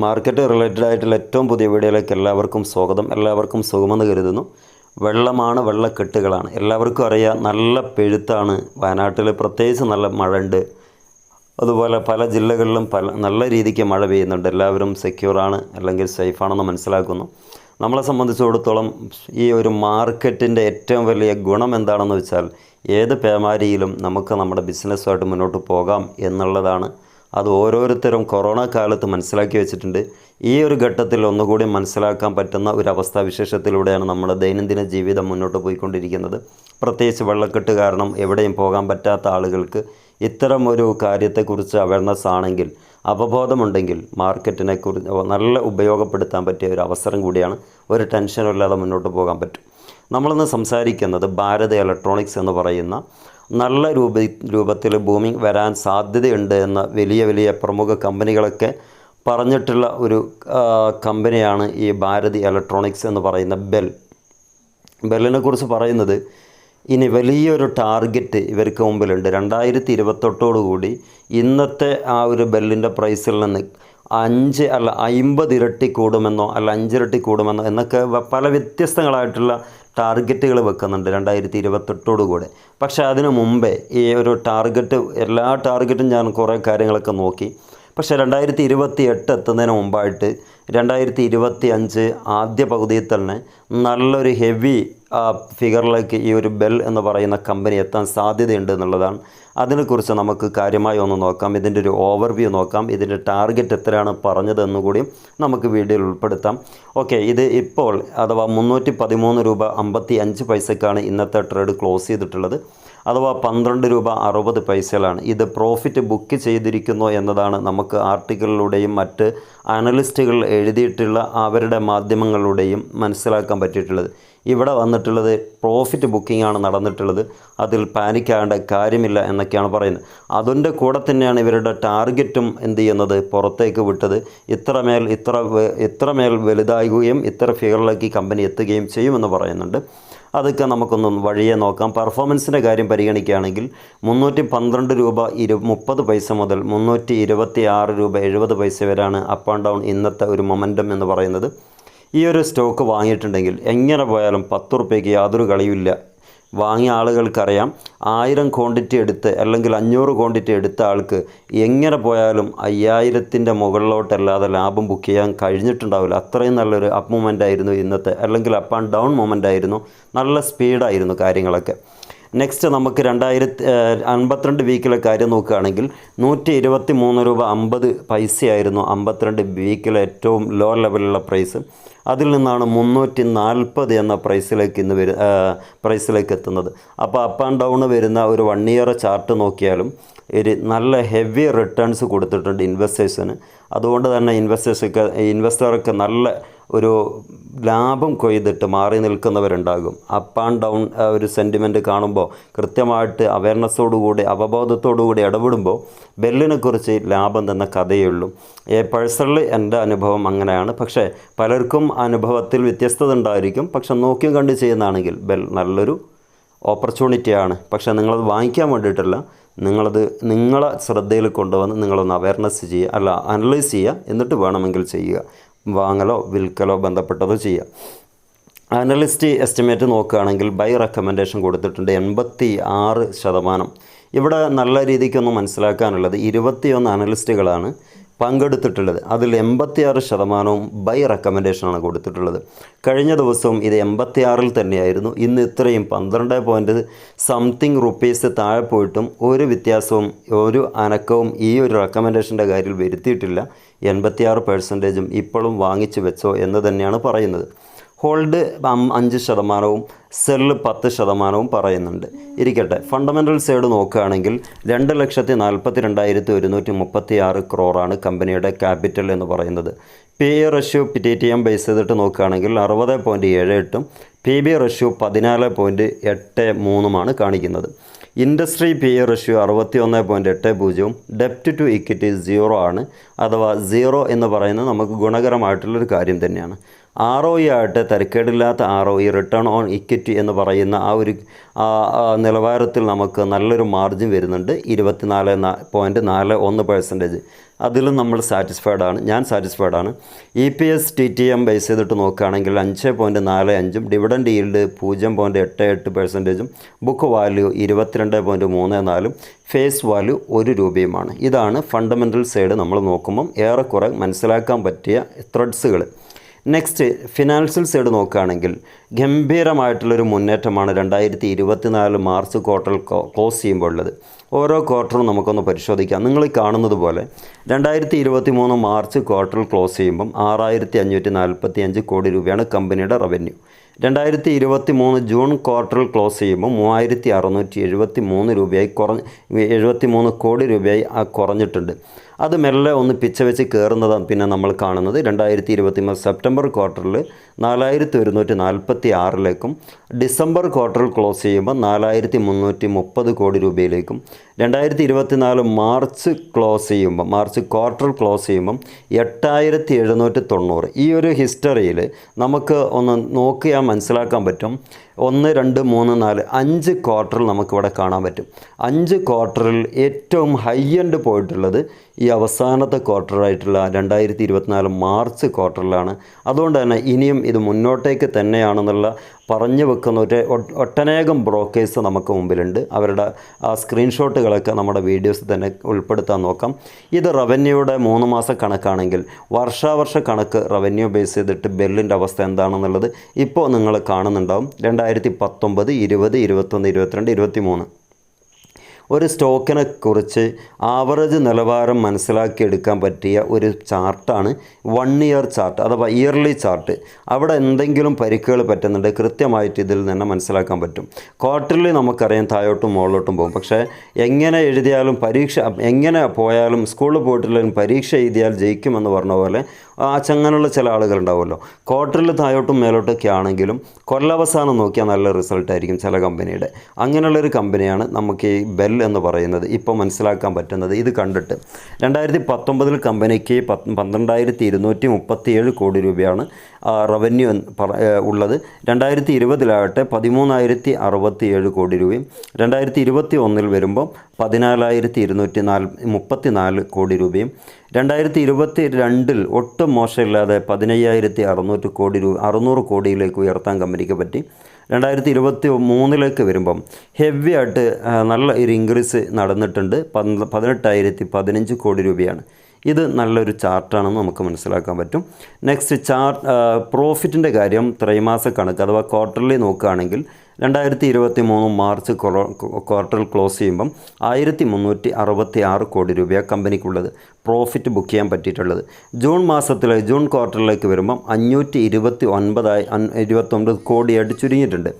Market related ആയിട്ടുള്ള ഏറ്റവും പുതിയ വീഡിയോയിലേക്ക് എല്ലാവർക്കും സ്വാഗതം. എല്ലാവർക്കും സുഖമെന്ന് കരുതുന്നു. വെള്ളമാണ് വെള്ളക്കെട്ടുകളാണ്. എല്ലാവർക്കും അറിയാം നല്ല പെഴുത്താണ്. വയനാട്ടിൽ പ്രത്യേകിച്ച് നല്ല മഴ ഉണ്ട് അതുപോലെ പല ജില്ലകളിലും പല നല്ല രീതിക്ക് മഴ പെയ്യുന്നുണ്ട്. എല്ലാവരും സെക്യൂറാണ് അല്ലെങ്കിൽ സേഫാണെന്ന് മനസ്സിലാക്കുന്നു. നമ്മളെ സംബന്ധിച്ചിടത്തോളം ഈ ഒരു മാർക്കറ്റിന്റെ ഏറ്റവും വലിയ ഗുണം എന്താണെന്ന് വെച്ചാൽ ഏത് പേമാരിയിലും നമുക്ക് നമ്മുടെ ബിസിനസ്സുമായിട്ട് മുന്നോട്ട് പോകാം എന്നുള്ളതാണ് അത് ഓരോരുത്തരും കൊറോണ കാലത്ത് മനസ്സിലാക്കി വെച്ചിട്ടുണ്ട്. ഈ ഒരു ഘട്ടത്തിൽ ഒന്നുകൂടി മനസ്സിലാക്കാൻ പറ്റുന്ന ഒരു അവസ്ഥാവിശേഷത്തിലൂടെയാണ് നമ്മുടെ ദൈനംദിന ജീവിതം മുന്നോട്ട് പോയിക്കൊണ്ടിരിക്കുന്നത്. പ്രത്യേകിച്ച് വെള്ളക്കെട്ട് കാരണം എവിടെയും പോകാൻ പറ്റാത്ത ആളുകൾക്ക് ഇത്തരം ഒരു കാര്യത്തെക്കുറിച്ച് അവയർനെസ് ആണെങ്കിൽ അവബോധമുണ്ടെങ്കിൽ മാർക്കറ്റിനെ കുറിച്ച് നല്ല ഉപയോഗപ്പെടുത്താൻ പറ്റിയ ഒരു അവസരം കൂടിയാണ് ഒരു ടെൻഷനും ഇല്ലാതെ മുന്നോട്ട് പോകാൻ പറ്റും. നമ്മളിന്ന് സംസാരിക്കുന്നത് ഭാരത് ഇലക്ട്രോണിക്സ് എന്ന് പറയുന്ന നല്ല രൂപ രൂപത്തിൽ ഭൂമി വരാൻ സാധ്യതയുണ്ട് എന്ന വലിയ വലിയ പ്രമുഖ കമ്പനികളൊക്കെ പറഞ്ഞിട്ടുള്ള ഒരു കമ്പനിയാണ് ഈ ഭാരതി ഇലക്ട്രോണിക്സ് എന്ന് പറയുന്ന ബെൽ. ബെല്ലിനെ കുറിച്ച് പറയുന്നത് ഇനി വലിയൊരു ടാർഗറ്റ് ഇവർക്ക് മുമ്പിലുണ്ട്. രണ്ടായിരത്തി ഇരുപത്തെട്ടോടുകൂടി ഇന്നത്തെ ആ ഒരു ബെല്ലിന്റെ പ്രൈസിൽ നിന്ന് അഞ്ച് അല്ല അമ്പത് ഇരട്ടി കൂടുമെന്നോ അല്ല അഞ്ചിരട്ടി കൂടുമെന്നോ എന്നൊക്കെ പല വ്യത്യസ്തങ്ങളായിട്ടുള്ള ടാർഗറ്റുകൾ വെക്കുന്നുണ്ട് രണ്ടായിരത്തി ഇരുപത്തെട്ടോടുകൂടെ പക്ഷേ അതിനു മുമ്പേ ഈ ഒരു ടാർഗറ്റ് എല്ലാ ടാർഗറ്റും ഞാൻ കുറേ കാര്യങ്ങളൊക്കെ നോക്കി. പക്ഷേ രണ്ടായിരത്തി ഇരുപത്തി എട്ട് എത്തുന്നതിന് മുമ്പായിട്ട് രണ്ടായിരത്തി ഇരുപത്തി അഞ്ച് ആദ്യ പകുതിയിൽ തന്നെ നല്ലൊരു ഹെവി ഫിഗറിലേക്ക് ഈ ഒരു ബെൽ എന്ന് പറയുന്ന കമ്പനി എത്താൻ സാധ്യതയുണ്ട് എന്നുള്ളതാണ്. അതിനെക്കുറിച്ച് നമുക്ക് കാര്യമായി ഒന്ന് നോക്കാം. ഇതിന്റെ ഒരു ഓവർവ്യൂ നോക്കാം. ഇതിന്റെ ടാർഗറ്റ് എത്രയാണ് പറഞ്ഞതെന്ന് കൂടിയും നമുക്ക് വീഡിയോയിൽ ഉൾപ്പെടുത്താം. ഓക്കെ ഇത് ഇപ്പോൾ അഥവാ മുന്നൂറ്റി പതിമൂന്ന് രൂപ അമ്പത്തി അഞ്ച് പൈസക്കാണ് ഇന്നത്തെ ട്രേഡ് ക്ലോസ് ചെയ്തിട്ടുള്ളത്. അഥവാ പന്ത്രണ്ട് രൂപ അറുപത് പൈസകളാണ്. ഇത് പ്രോഫിറ്റ് ബുക്ക് ചെയ്തിരിക്കുന്നു എന്നതാണ് നമുക്ക് ആർട്ടിക്കിളിലൂടെയും മറ്റ് അനലിസ്റ്റുകൾ എഴുതിയിട്ടുള്ള അവരുടെ മാധ്യമങ്ങളിലൂടെയും മനസ്സിലാക്കാൻ പറ്റിയിട്ടുള്ളത്. ഇവിടെ വന്നിട്ടുള്ളത് പ്രോഫിറ്റ് ബുക്കിംഗ് ആണ് നടന്നിട്ടുള്ളത്. അതിൽ പാനിക്കാവേണ്ട കാര്യമില്ല എന്നൊക്കെയാണ് പറയുന്നത്. അതിന്റെ കൂടെ തന്നെയാണ് ഇവരുടെ ടാർഗറ്റും എന്ത് ചെയ്യുന്നത്? പുറത്തേക്ക് വിട്ടത്. ഇത്രമേൽ ഇത്ര ഇത്രമേൽ വലുതാകുകയും ഇത്ര ഫിഗറിലേക്ക് കമ്പനി എത്തുകയും ചെയ്യുമെന്ന് പറയുന്നുണ്ട്. അതൊക്കെ നമുക്കൊന്ന് വഴിയെ നോക്കാം. പെർഫോമൻസിന്റെ കാര്യം പരിഗണിക്കുകയാണെങ്കിൽ മുന്നൂറ്റി പന്ത്രണ്ട് രൂപ ഇരു മുപ്പത് പൈസ മുതൽ മുന്നൂറ്റി ഇരുപത്തി ആറ് രൂപ എഴുപത് പൈസ വരെയാണ് അപ്പ് ആൻഡ് ഡൗൺ ഇന്നത്തെ ഒരു മൊമെന്റം എന്ന് പറയുന്നത്. ഈ ഒരു സ്റ്റോക്ക് വാങ്ങിയിട്ടുണ്ടെങ്കിൽ എങ്ങനെ പോയാലും പത്ത് റുപ്യയ്ക്ക് യാതൊരു കളിയുമില്ല. വാങ്ങിയ ആളുകൾക്കറിയാം. ആയിരം ക്വാണ്ടിറ്റി എടുത്ത് അല്ലെങ്കിൽ അഞ്ഞൂറ് ക്വാണ്ടിറ്റി എടുത്ത ആൾക്ക് എങ്ങനെ പോയാലും അയ്യായിരത്തിന്റെ മുകളിലോട്ടല്ലാതെ ലാഭം ബുക്ക് ചെയ്യാൻ കഴിഞ്ഞിട്ടുണ്ടാവില്ല. അത്രയും നല്ലൊരു അപ്പ് മൊമെന്റ് ആയിരുന്നു ഇന്നത്തെ. അല്ലെങ്കിൽ അപ്പ് ആൻഡ് ഡൗൺ മൊമെന്റ് ആയിരുന്നു. നല്ല സ്പീഡായിരുന്നു കാര്യങ്ങളൊക്കെ. നെക്സ്റ്റ് നമുക്ക് രണ്ടായിരത്തി അൻപത്തിരണ്ട് വീക്കിലെ കാര്യം നോക്കുകയാണെങ്കിൽ നൂറ്റി ഇരുപത്തി മൂന്ന് രൂപ അമ്പത് പൈസയായിരുന്നു അമ്പത്തിരണ്ട് വീക്കിലെ ഏറ്റവും ലോ ലെവലിലുള്ള പ്രൈസ് അതിൽ നിന്നാണ് മുന്നൂറ്റി നാൽപ്പത് എന്ന പ്രൈസിലേക്ക് ഇന്ന് വരു പ്രൈസിലേക്ക് എത്തുന്നത്. അപ്പോൾ അപ്പ് ആൻഡ് ഡൗൺ വരുന്ന ഒരു വൺ ഇയർ ചാർട്ട് നോക്കിയാലും ഒരു നല്ല ഹെവി റിട്ടേൺസ് കൊടുത്തിട്ടുണ്ട് ഇൻവെസ്റ്റേഴ്സിന് അതുകൊണ്ട് തന്നെ ഇൻവെസ്റ്റേഴ്സൊക്കെ ഇൻവെസ്റ്റർക്ക് നല്ല ഒരു ലാഭം കൊയ്തിട്ട് മാറി നിൽക്കുന്നവരുണ്ടാകും. അപ്പ് ആൻഡ് ഡൗൺ ഒരു സെന്റിമെന്റ് കാണുമ്പോൾ കൃത്യമായിട്ട് അവയർനെസ്സോടുകൂടി അവബോധത്തോടുകൂടി ഇടപെടുമ്പോൾ ബെല്ലിനെക്കുറിച്ച് ലാഭം തന്ന കഥയേ ഉള്ളൂ ഏ പേഴ്സണലി എന്റെ അനുഭവം അങ്ങനെയാണ്. പക്ഷേ പലർക്കും അനുഭവത്തിൽ വ്യത്യസ്തത ഉണ്ടായിരിക്കും. പക്ഷെ നോക്കിയും കണ്ട് ചെയ്യുന്നതാണെങ്കിൽ ബെൽ നല്ലൊരു ഓപ്പർച്യൂണിറ്റിയാണ് പക്ഷേ നിങ്ങളത് വാങ്ങിക്കാൻ വേണ്ടിയിട്ടല്ല. നിങ്ങളത് നിങ്ങളെ ശ്രദ്ധയിൽ കൊണ്ടുവന്ന് നിങ്ങളൊന്ന് അവയർനെസ് ചെയ്യുക അല്ല അനലൈസ് ചെയ്യുക എന്നിട്ട് വേണമെങ്കിൽ ചെയ്യുക. വാങ്ങലോ വിൽക്കലോ ബന്ധപ്പെട്ടതോ ചെയ്യുക അനലിസ്റ്റ് എസ്റ്റിമേറ്റ് നോക്കുകയാണെങ്കിൽ ബൈ റെക്കമെൻഡേഷൻ കൊടുത്തിട്ടുണ്ട് എൺപത്തി ആറ് ശതമാനം. ഇവിടെ നല്ല രീതിക്കൊന്ന് മനസ്സിലാക്കാനുള്ളത് ഇരുപത്തിയൊന്ന് അനലിസ്റ്റുകളാണ് പങ്കെടുത്തിട്ടുള്ളത്. അതിൽ എൺപത്തിയാറ് ശതമാനവും ബൈ റെക്കമെൻഡേഷനാണ് കൊടുത്തിട്ടുള്ളത്. കഴിഞ്ഞ ദിവസവും ഇത് എൺപത്തിയാറിൽ തന്നെയായിരുന്നു. ഇന്ന് ഇത്രയും പന്ത്രണ്ട് പോയിന്റ് സംതിങ് റുപ്പീസ് താഴെ പോയിട്ടും ഒരു വ്യത്യാസവും ഒരു അനക്കവും ഈ ഒരു റെക്കമെൻഡേഷന്റെ കാര്യത്തിൽ വരുത്തിയിട്ടില്ല. എൺപത്തിയാറ് പെർസെന്റേജും ഇപ്പോഴും വാങ്ങിച്ചു വെച്ചോ എന്ന് തന്നെയാണ് പറയുന്നത്. ഹോൾഡ് അഞ്ച് ശതമാനവും സെല്ല് പത്ത് ശതമാനവും പറയുന്നുണ്ട്. ഇരിക്കട്ടെ ഫണ്ടമെന്റൽ സൈഡ് നോക്കുകയാണെങ്കിൽ രണ്ട് ലക്ഷത്തി നാൽപ്പത്തി രണ്ടായിരത്തി ഒരുന്നൂറ്റി മുപ്പത്തി ആറ് ക്രോറാണ് കമ്പനിയുടെ ക്യാപിറ്റൽ എന്ന് പറയുന്നത്. P E ratio T T M base ചെയ്തിട്ട് നോക്കുകയാണെങ്കിൽ അറുപത് പോയിന്റ് ഏഴ് എട്ടും പി ബി റഷ്യോ പതിനാല് പോയിന്റ് എട്ട് മൂന്നുമാണ് കാണിക്കുന്നത്. ഇൻഡസ്ട്രി പി എ റഷ്യോ അറുപത്തി ഒന്ന് പോയിന്റ് എട്ട് പൂജ്യവും ഡെപ്റ്റ് ടു ഇക്വിറ്റി സീറോ ആണ് അഥവാ സീറോ എന്ന് പറയുന്നത് നമുക്ക് ഗുണകരമായിട്ടുള്ളൊരു കാര്യം തന്നെയാണ്. ആർ ഒ ഇ ആയിട്ട് തരക്കേടില്ലാത്ത R O E return on equity എന്ന് പറയുന്ന ആ ഒരു നിലവാരത്തിൽ നമുക്ക് നല്ലൊരു മാർജിൻ വരുന്നുണ്ട്. ഇരുപത്തിനാല് പോയിന്റ് നാല് ഒന്ന് പെർസെന്റേജ് അതിലും നമ്മൾ സാറ്റിസ്ഫൈഡ് ആണ്. ഞാൻ സാറ്റിസ്ഫൈഡ് ആണ്. E P S T T M base ചെയ്തിട്ട് നോക്കുകയാണെങ്കിൽ അഞ്ച് പോയിന്റ് നാല് അഞ്ചും ഡിവിഡൻഡ് ഈൽഡ് പൂജ്യം പോയിന്റ് എട്ട് എട്ട് പെർസെന്റേജും ബുക്ക് വാല്യൂ ഇരുപത്തിരണ്ട് പോയിന്റ് മൂന്ന് നാലും ഫേസ് വാല്യൂ ഒരു രൂപയുമാണ്. ഇതാണ് ഫണ്ടമെന്റൽ സൈഡ് നമ്മൾ നോക്കുമ്പം ഏറെക്കുറെ മനസ്സിലാക്കാൻ പറ്റിയ ത്രെഡ്സുകൾ നെക്സ്റ്റ് ഫിനാൻഷ്യൽ സൈഡ് നോക്കുകയാണെങ്കിൽ ഗംഭീരമായിട്ടുള്ളൊരു മുന്നേറ്റമാണ് രണ്ടായിരത്തി ഇരുപത്തിനാല് മാർച്ച് ക്വാർട്ടർ ക്ലോസ് ചെയ്യുമ്പോൾ ഉള്ളത് ഓരോ ക്വാർട്ടറും നമുക്കൊന്ന് പരിശോധിക്കാം. നിങ്ങൾ കാണുന്നത് പോലെ രണ്ടായിരത്തി ഇരുപത്തി മൂന്ന് മാർച്ച് ക്വാർട്ടർ ക്ലോസ് ചെയ്യുമ്പം ആറായിരത്തി അഞ്ഞൂറ്റി നാൽപ്പത്തി അഞ്ച് കോടി രൂപയാണ് കമ്പനിയുടെ റവന്യൂ. രണ്ടായിരത്തി ഇരുപത്തി മൂന്ന് ജൂൺ ക്വാർട്ടറിൽ ക്ലോസ് ചെയ്യുമ്പോൾ മൂവായിരത്തി അറുന്നൂറ്റി എഴുപത്തി മൂന്ന് രൂപയായി കുറഞ്ഞ് എഴുപത്തി മൂന്ന് കോടി രൂപയായി കുറഞ്ഞിട്ടുണ്ട്. അത് മെല്ലെ ഒന്ന് പിച്ച വെച്ച് കയറുന്നതാണ് പിന്നെ നമ്മൾ കാണുന്നത്. രണ്ടായിരത്തി ഇരുപത്തി മൂന്ന് സെപ്റ്റംബർ ക്വാർട്ടറിൽ നാലായിരത്തി ഒരുന്നൂറ്റി നാൽപ്പത്തി ആറിലേക്കും ഡിസംബർ ക്വാർട്ടറിൽ ക്ലോസ് ചെയ്യുമ്പോൾ നാലായിരത്തി മുന്നൂറ്റി മുപ്പത് കോടി രൂപയിലേക്കും രണ്ടായിരത്തി ഇരുപത്തിനാല് മാർച്ച് ക്ലോസ് ചെയ്യുമ്പോൾ മാർച്ച് ക്വാർട്ടർ ക്ലോസ് ചെയ്യുമ്പം എട്ടായിരത്തി എഴുന്നൂറ്റി തൊണ്ണൂറ് ഈ ഒരു ഹിസ്റ്ററിയിൽ നമുക്ക് ഒന്ന് നോക്കിയാൽ മനസ്സിലാക്കാൻ പറ്റും. ഒന്ന് രണ്ട് മൂന്ന് നാല് അഞ്ച് ക്വാർട്ടറിൽ നമുക്കിവിടെ കാണാൻ പറ്റും. അഞ്ച് ക്വാർട്ടറിൽ ഏറ്റവും ഹൈ എൻഡ് പോയിട്ടുള്ളത് ഈ അവസാനത്തെ ക്വാർട്ടറായിട്ടുള്ള രണ്ടായിരത്തി ഇരുപത്തിനാല് മാർച്ച് ക്വാർട്ടറിലാണ്. അതുകൊണ്ട് തന്നെ ഇനിയും ഇത് മുന്നോട്ടേക്ക് തന്നെയാണെന്നുള്ള പറഞ്ഞു വെക്കുന്ന ഒരു ഒട്ടനേകം ബ്രോക്കേഴ്സ് നമുക്ക് മുമ്പിലുണ്ട്. അവരുടെ ആ സ്ക്രീൻഷോട്ടുകളൊക്കെ നമ്മുടെ വീഡിയോസ് തന്നെ ഉൾപ്പെടുത്താൻ നോക്കാം. ഇത് റവന്യൂയുടെ മൂന്ന് മാസ കണക്കാണെങ്കിൽ വർഷാവർഷ കണക്ക് റവന്യൂ ബേസ് ചെയ്തിട്ട് ബെല്ലിന്റെ അവസ്ഥ എന്താണെന്നുള്ളത് ഇപ്പോൾ നിങ്ങൾ കാണുന്നുണ്ടാവും. രണ്ടായിരത്തി പത്തൊമ്പത് ഇരുപത് ഇരുപത്തൊന്ന് ഇരുപത്തിരണ്ട് ഇരുപത്തി മൂന്ന് ഒരു സ്റ്റോക്കിനെ കുറിച്ച് ആവറേജ് നിലവാരം മനസ്സിലാക്കിയെടുക്കാൻ പറ്റിയ ഒരു ചാർട്ടാണ് വൺ ഇയർ ചാർട്ട് അഥവാ ഇയർലി ചാർട്ട് അവിടെ എന്തെങ്കിലും പരിക്കുകൾ പറ്റുന്നുണ്ട് കൃത്യമായിട്ട് ഇതിൽ നിന്ന് മനസ്സിലാക്കാൻ പറ്റും. ക്വാർട്ടർലി നമുക്കറിയാം താഴോട്ടും മുകളിലോട്ടും പോകും. പക്ഷേ എങ്ങനെ എഴുതിയാലും പരീക്ഷ എങ്ങനെ പോയാലും സ്കൂളിൽ പോയിട്ടില്ലെങ്കിലും പരീക്ഷ എഴുതിയാൽ ജയിക്കുമെന്ന് പറഞ്ഞ പോലെ ആ ചങ്ങനുള്ള ചില ആളുകളുണ്ടാവുമല്ലോ. ക്വാർട്ടറിൽ താഴോട്ടും മേലോട്ടൊക്കെ ആണെങ്കിലും കൊല്ലവസാനം നോക്കിയാൽ നല്ല റിസൾട്ട് ആയിരിക്കും ചില കമ്പനിയുടെ അങ്ങനെയുള്ളൊരു കമ്പനിയാണ് നമുക്ക് ഈ ബെൽ എന്ന് പറയുന്നത്. ഇപ്പോൾ മനസ്സിലാക്കാൻ പറ്റുന്നത് ഇത് കണ്ടിട്ട്. രണ്ടായിരത്തി പത്തൊമ്പതിൽ കമ്പനിക്ക് പന്ത്രണ്ടായിരത്തി ഇരുന്നൂറ്റി മുപ്പത്തിയേഴ് കോടി രൂപയാണ് റവന്യൂ ഉള്ളത് രണ്ടായിരത്തി ഇരുപതിലാകട്ടെ പതിമൂന്നായിരത്തി അറുപത്തി ഏഴ് കോടി രൂപയും രണ്ടായിരത്തി ഇരുപത്തി ഒന്നിൽ വരുമ്പം പതിനാലായിരത്തി ഇരുന്നൂറ്റി നാല് മുപ്പത്തി നാല് കോടി രൂപയും രണ്ടായിരത്തി ഇരുപത്തി രണ്ടിൽ ഒട്ടും മോശമില്ലാതെ പതിനയ്യായിരത്തി അറുന്നൂറ് കോടി രൂപ അറുന്നൂറ് കോടിയിലേക്ക് ഉയർത്താൻ കമ്പനിക്ക് പറ്റി. രണ്ടായിരത്തി ഇരുപത്തി മൂന്നിലേക്ക് വരുമ്പം ഹെവി ആയിട്ട് നല്ല ഒരു ഇൻക്രീസ് നടന്നിട്ടുണ്ട്. പതിനെട്ടായിരത്തി പതിനഞ്ച് കോടി രൂപയാണ്. ഇത് നല്ലൊരു ചാർട്ടാണെന്ന് നമുക്ക് മനസ്സിലാക്കാൻ പറ്റും. നെക്സ്റ്റ് ചാർട്ട് പ്രോഫിറ്റിന്റെ കാര്യം ത്രൈമാസ കണക്ക് അഥവാ ക്വാർട്ടർലി നോക്കുകയാണെങ്കിൽ രണ്ടായിരത്തി ഇരുപത്തി മൂന്ന് മാർച്ച് ക്വാർട്ടർ ക്ലോസ് ചെയ്യുമ്പം ആയിരത്തി മുന്നൂറ്റി അറുപത്തി ആറ് കോടി രൂപയാണ് കമ്പനിക്കുള്ളത് പ്രോഫിറ്റ് ബുക്ക് ചെയ്യാൻ പറ്റിയിട്ടുള്ളത്. ജൂൺ മാസത്തിലെ ജൂൺ ക്വാർട്ടറിലേക്ക് വരുമ്പം അഞ്ഞൂറ്റി ഇരുപത്തി ഒൻപതായി ഇരുപത്തൊൻപത് കോടിയായിട്ട് ചുരുങ്ങിയിട്ടുണ്ട്.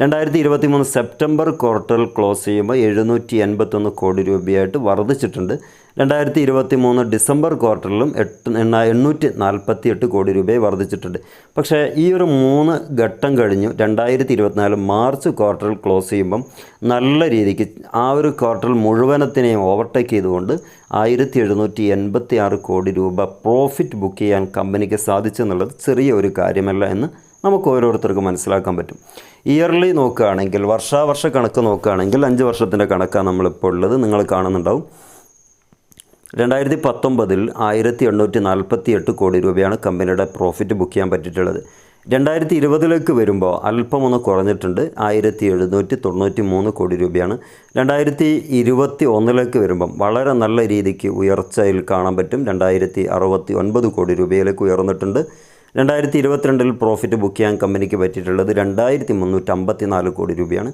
രണ്ടായിരത്തി ഇരുപത്തി മൂന്ന് സെപ്റ്റംബർ ക്വാർട്ടറിൽ ക്ലോസ് ചെയ്യുമ്പോൾ എഴുന്നൂറ്റി എൺപത്തൊന്ന് കോടി രൂപയായിട്ട് വർദ്ധിച്ചിട്ടുണ്ട്. രണ്ടായിരത്തി ഇരുപത്തി മൂന്ന് ഡിസംബർ ക്വാർട്ടറിലും എട്ട് എണ്ണ എണ്ണൂറ്റി നാൽപ്പത്തി എട്ട് കോടി രൂപയെ വർദ്ധിച്ചിട്ടുണ്ട്. പക്ഷേ ഈ ഒരു മൂന്ന് ഘട്ടം കഴിഞ്ഞു രണ്ടായിരത്തി ഇരുപത്തിനാല് മാർച്ച് ക്വാർട്ടറിൽ ക്ലോസ് ചെയ്യുമ്പം നല്ല രീതിക്ക് ആ ഒരു ക്വാർട്ടറിൽ മുഴുവനത്തിനെയും ഓവർടേക്ക് ചെയ്തുകൊണ്ട് ആയിരത്തി എഴുന്നൂറ്റി എൺപത്തി ആറ് കോടി രൂപ പ്രോഫിറ്റ് ബുക്ക് ചെയ്യാൻ കമ്പനിക്ക് സാധിച്ചെന്നുള്ളത് ചെറിയ ഒരു കാര്യമല്ല എന്ന് നമുക്ക് ഓരോരുത്തർക്കും മനസ്സിലാക്കാൻ പറ്റും. ഇയർലി നോക്കുകയാണെങ്കിൽ വർഷാവർഷ കണക്ക് നോക്കുകയാണെങ്കിൽ അഞ്ച് വർഷത്തിന്റെ കണക്കാണ് നമ്മളിപ്പോൾ ഉള്ളത്. നിങ്ങൾ കാണുന്നുണ്ടാവും. രണ്ടായിരത്തി പത്തൊമ്പതിൽ ആയിരത്തി എണ്ണൂറ്റി നാൽപ്പത്തി എട്ട് കോടി രൂപയാണ് കമ്പനിയുടെ പ്രോഫിറ്റ് ബുക്ക് ചെയ്യാൻ പറ്റിയിട്ടുള്ളത്. രണ്ടായിരത്തി ഇരുപതിലേക്ക് വരുമ്പോൾ അല്പമൊന്ന് കുറഞ്ഞിട്ടുണ്ട്. ആയിരത്തി എഴുന്നൂറ്റി തൊണ്ണൂറ്റി മൂന്ന് കോടി രൂപയാണ്. രണ്ടായിരത്തി ഇരുപത്തി ഒന്നിലേക്ക് വരുമ്പം വളരെ നല്ല രീതിക്ക് ഉയർച്ചയിൽ കാണാൻ പറ്റും. രണ്ടായിരത്തി അറുപത്തി ഒൻപത് കോടി രൂപയിലേക്ക് ഉയർന്നിട്ടുണ്ട്. രണ്ടായിരത്തി ഇരുപത്തിരണ്ടിൽ പ്രോഫിറ്റ് ബുക്ക് ചെയ്യാൻ കമ്പനിക്ക് പറ്റിയിട്ടുള്ളത് രണ്ടായിരത്തി മുന്നൂറ്റി അമ്പത്തി നാല് കോടി രൂപയാണ്.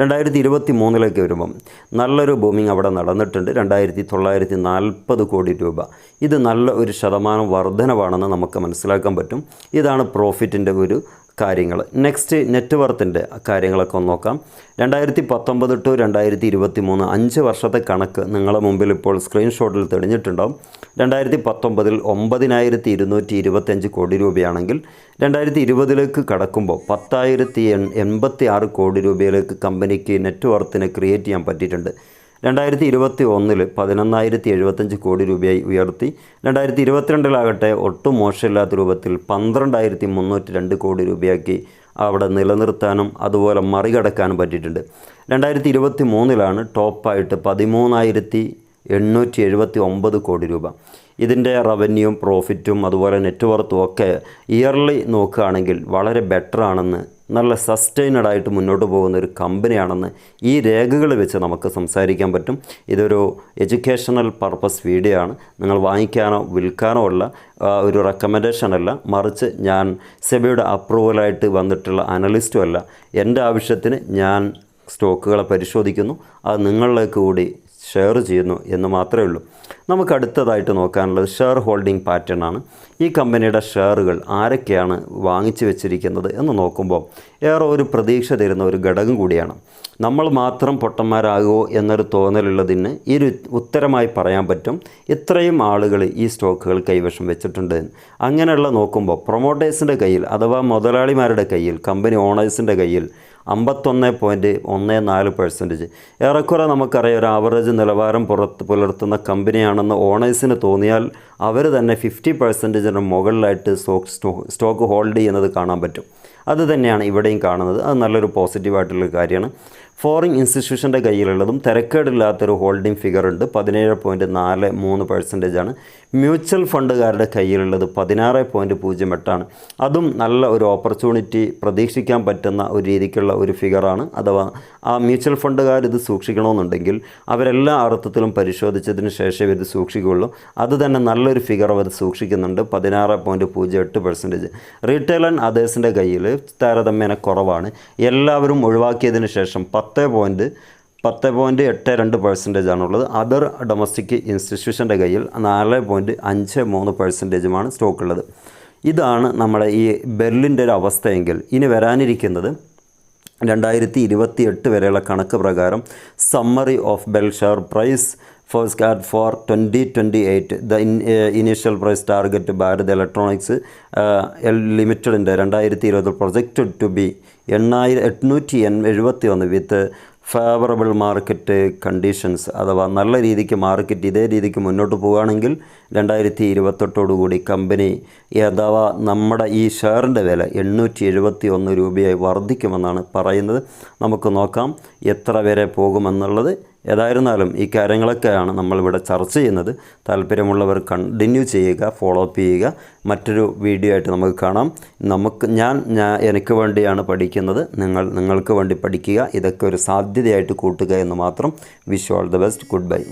രണ്ടായിരത്തി ഇരുപത്തി മൂന്നിലേക്ക് വരുമ്പം നല്ലൊരു ബൂമിങ് അവിടെ നടന്നിട്ടുണ്ട്. രണ്ടായിരത്തി തൊള്ളായിരത്തി നാൽപ്പത് കോടി രൂപ. ഇത് നല്ല ഒരു ശതമാനം വർധനവാണെന്ന് നമുക്ക് മനസ്സിലാക്കാൻ പറ്റും. ഇതാണ് പ്രോഫിറ്റിന്റെ ഒരു കാര്യങ്ങൾ. നെക്സ്റ്റ് നെറ്റ് വർത്തിന്റെ കാര്യങ്ങളൊക്കെ ഒന്ന് നോക്കാം. രണ്ടായിരത്തി പത്തൊമ്പത് ടു രണ്ടായിരത്തി ഇരുപത്തി മൂന്ന് അഞ്ച് വർഷത്തെ കണക്ക് നിങ്ങളുടെ മുമ്പിൽ ഇപ്പോൾ സ്ക്രീൻഷോട്ടിൽ തെളിഞ്ഞിട്ടുണ്ടാവും. രണ്ടായിരത്തി പത്തൊമ്പതിൽ ഒമ്പതിനായിരത്തി ഇരുന്നൂറ്റി ഇരുപത്തഞ്ച് കോടി രൂപയാണെങ്കിൽ രണ്ടായിരത്തി ഇരുപതിലേക്ക് കടക്കുമ്പോൾ പത്തായിരത്തി എൺ എൺപത്തി ആറ് കോടി രൂപയിലേക്ക് കമ്പനിക്ക് നെറ്റ് വർത്തിനെ ക്രിയേറ്റ് ചെയ്യാൻ പറ്റിയിട്ടുണ്ട്. രണ്ടായിരത്തി ഇരുപത്തി ഒന്നിൽ പതിനൊന്നായിരത്തി എഴുപത്തഞ്ച് കോടി രൂപയായി ഉയർത്തി. രണ്ടായിരത്തി ഇരുപത്തിരണ്ടിലാകട്ടെ ഒട്ടും മോശമില്ലാത്ത രൂപത്തിൽ പന്ത്രണ്ടായിരത്തി മുന്നൂറ്റി രണ്ട് കോടി രൂപയാക്കി അവിടെ നിലനിർത്താനും അതുപോലെ മറികടക്കാനും പറ്റിയിട്ടുണ്ട്. രണ്ടായിരത്തി ഇരുപത്തി മൂന്നിലാണ് ടോപ്പായിട്ട് പതിമൂന്നായിരത്തി എണ്ണൂറ്റി എഴുപത്തി ഒമ്പത് കോടി രൂപ. ഇതിന്റെ റവന്യൂവും പ്രോഫിറ്റും അതുപോലെ നെറ്റ്വർത്തും ഒക്കെ ഇയർലി നോക്കുകയാണെങ്കിൽ വളരെ ബെറ്റർ ആണെന്ന് നല്ല സസ്റ്റൈനഡ് ആയിട്ട് മുന്നോട്ട് പോകുന്ന ഒരു കമ്പനിയാണെന്ന് ഈ രേഖകൾ വെച്ച് നമുക്ക് സംസാരിക്കാൻ പറ്റും. ഇതൊരു എഡ്യൂക്കേഷണൽ പർപ്പസ് വീഡിയോ ആണ്. നിങ്ങൾ വാങ്ങിക്കാനോ വിൽക്കാനോ ഉള്ള ഒരു റെക്കമെൻഡേഷൻ അല്ല. മറിച്ച് ഞാൻ സെബിയുടെ അപ്രൂവലായിട്ട് വന്നിട്ടുള്ള അനലിസ്റ്റും അല്ല. എന്റെ ആവശ്യത്തിന് ഞാൻ സ്റ്റോക്കുകളെ പരിശോധിക്കുന്നു. അത് നിങ്ങളിലേക്ക് കൂടി ഷെയർ ചെയ്യുന്നു എന്ന് മാത്രമേ ഉള്ളൂ. നമുക്ക് അടുത്തതായിട്ട് നോക്കാനുള്ളത് ഷെയർ ഹോൾഡിംഗ് പാറ്റേൺ ആണ്. ഈ കമ്പനിയുടെ ഷെയറുകൾ ആരൊക്കെയാണ് വാങ്ങിച്ചു വെച്ചിരിക്കുന്നത് എന്ന് നോക്കുമ്പോൾ ഏറെ ഒരു പ്രതീക്ഷ തരുന്ന ഒരു ഘടകം കൂടിയാണ്. നമ്മൾ മാത്രം പൊട്ടന്മാരാകുമോ എന്നൊരു തോന്നലുള്ളതിന് ഈ ഒരു ഉത്തരമായി പറയാൻ പറ്റും. ഇത്രയും ആളുകൾ ഈ സ്റ്റോക്കുകൾ കൈവശം വെച്ചിട്ടുണ്ട്. അങ്ങനെയുള്ള നോക്കുമ്പോൾ പ്രൊമോട്ടേഴ്സിന്റെ കയ്യിൽ അഥവാ മുതലാളിമാരുടെ കയ്യിൽ കമ്പനി ഓണേഴ്സിന്റെ കയ്യിൽ അമ്പത്തൊന്ന് പോയിന്റ് ഒന്ന് നാല് പെർസെന്റേജ് ഏറെക്കുറെ നമുക്കറിയാം ഒരു ആവറേജ് നിലവാരം പുറത്ത് പുലർത്തുന്ന കമ്പനിയാണെന്ന് ഓണേഴ്സിന് തോന്നിയാൽ അവർ തന്നെ ഫിഫ്റ്റി പെർസെന്റേജിന് മുകളിലായിട്ട് സ്റ്റോക്ക് സ്റ്റോക്ക് ഹോൾഡ് ചെയ്യുന്നത് കാണാൻ പറ്റും. അത് തന്നെയാണ് ഇവിടെയും കാണുന്നത്. അത് നല്ലൊരു പോസിറ്റീവായിട്ടുള്ള കാര്യമാണ്. ഫോറിൻ ഇൻസ്റ്റിറ്റ്യൂഷന്റെ കയ്യിലുള്ളതും തിരക്കേടില്ലാത്തൊരു ഹോൾഡിംഗ് ഫിഗർ ഉണ്ട്. പതിനേഴ് പോയിന്റ് നാല് മൂന്ന് പെർസെന്റേജ് ആണ്. മ്യൂച്വൽ ഫണ്ടുകാരുടെ കയ്യിലുള്ളത് പതിനാറ് പോയിന്റ് പൂജ്യം എട്ടാണ്. അതും നല്ല ഒരു ഓപ്പർച്യൂണിറ്റി പ്രതീക്ഷിക്കാൻ പറ്റുന്ന ഒരു രീതിക്കുള്ള ഒരു ഫിഗറാണ് അഥവാ ആ മ്യൂച്വൽ ഫണ്ടുകാർ ഇത് സൂക്ഷിക്കണമെന്നുണ്ടെങ്കിൽ അവരെല്ലാ അർത്ഥത്തിലും പരിശോധിച്ചതിന് ശേഷം ഇത് സൂക്ഷിക്കുകയുള്ളൂ. അത് തന്നെ നല്ലൊരു ഫിഗർ അവർ സൂക്ഷിക്കുന്നുണ്ട്. പതിനാറ് പോയിന്റ് പൂജ്യം എട്ട് പെർസെന്റേജ് റീറ്റെയിൽ ആൻഡ് അതേഴ്സിന്റെ കയ്യിൽ താരതമ്യേന കുറവാണ്. എല്ലാവരും ഒഴിവാക്കിയതിന് ശേഷം പത്ത് പോയിന്റ് പത്ത് പോയിന്റ് എട്ട് രണ്ട് പെർസെന്റേജ് ആണുള്ളത്. അതർ ഡൊമസ്റ്റിക് ഇൻസ്റ്റിറ്റ്യൂഷന്റെ കയ്യിൽ നാല് പോയിന്റ് അഞ്ച് മൂന്ന് പെർസെന്റേജുമാണ് സ്റ്റോക്ക് ഉള്ളത്. ഇതാണ് നമ്മുടെ ഈ ബെർലിന്റെ ഒരു അവസ്ഥയെങ്കിൽ ഇനി വരാനിരിക്കുന്നത് രണ്ടായിരത്തി ഇരുപത്തി എട്ട് വരെയുള്ള കണക്ക് പ്രകാരം summary of BEL price forecast for twenty twenty eight the initial price target Bharat Electronics L ലിമിറ്റഡിന്റെ രണ്ടായിരത്തി ഇരുപത് പ്രൊജക്റ്റഡ് ടു ബി എണ്ണായിരം എണ്ണൂറ്റി എൺ എഴുപത്തി ഒന്ന് വിത്ത് ഫേവറബിൾ മാർക്കറ്റ് കണ്ടീഷൻസ് അഥവാ നല്ല രീതിക്ക് മാർക്കറ്റ് ഇതേ രീതിക്ക് മുന്നോട്ട് പോവുകയാണെങ്കിൽ രണ്ടായിരത്തി ഇരുപത്തെട്ടോടുകൂടി കമ്പനി അഥവാ നമ്മുടെ ഈ ഷെയറിന്റെ വില എണ്ണൂറ്റി എഴുപത്തി ഒന്ന് രൂപയായി വർദ്ധിക്കുമെന്നാണ് പറയുന്നത്. നമുക്ക് നോക്കാം എത്ര വരെ പോകുമെന്നുള്ളത് ഏതായിരുന്നാലും ഈ കാര്യങ്ങളൊക്കെയാണ് നമ്മളിവിടെ ചർച്ച ചെയ്യുന്നത്. താല്പര്യമുള്ളവർ കണ്ടിന്യൂ ചെയ്യുക ഫോളോ അപ്പ് ചെയ്യുക. മറ്റൊരു വീഡിയോ ആയിട്ട് നമുക്ക് കാണാം. നമുക്ക് ഞാൻ ഞാൻ എനിക്ക് വേണ്ടിയാണ് പഠിക്കുന്നത്. നിങ്ങൾ നിങ്ങൾക്ക് വേണ്ടി പഠിക്കുക. ഇതൊക്കെ ഒരു സാധ്യതയായിട്ട് കൂട്ടുക എന്ന് മാത്രം. Wish all the best good bye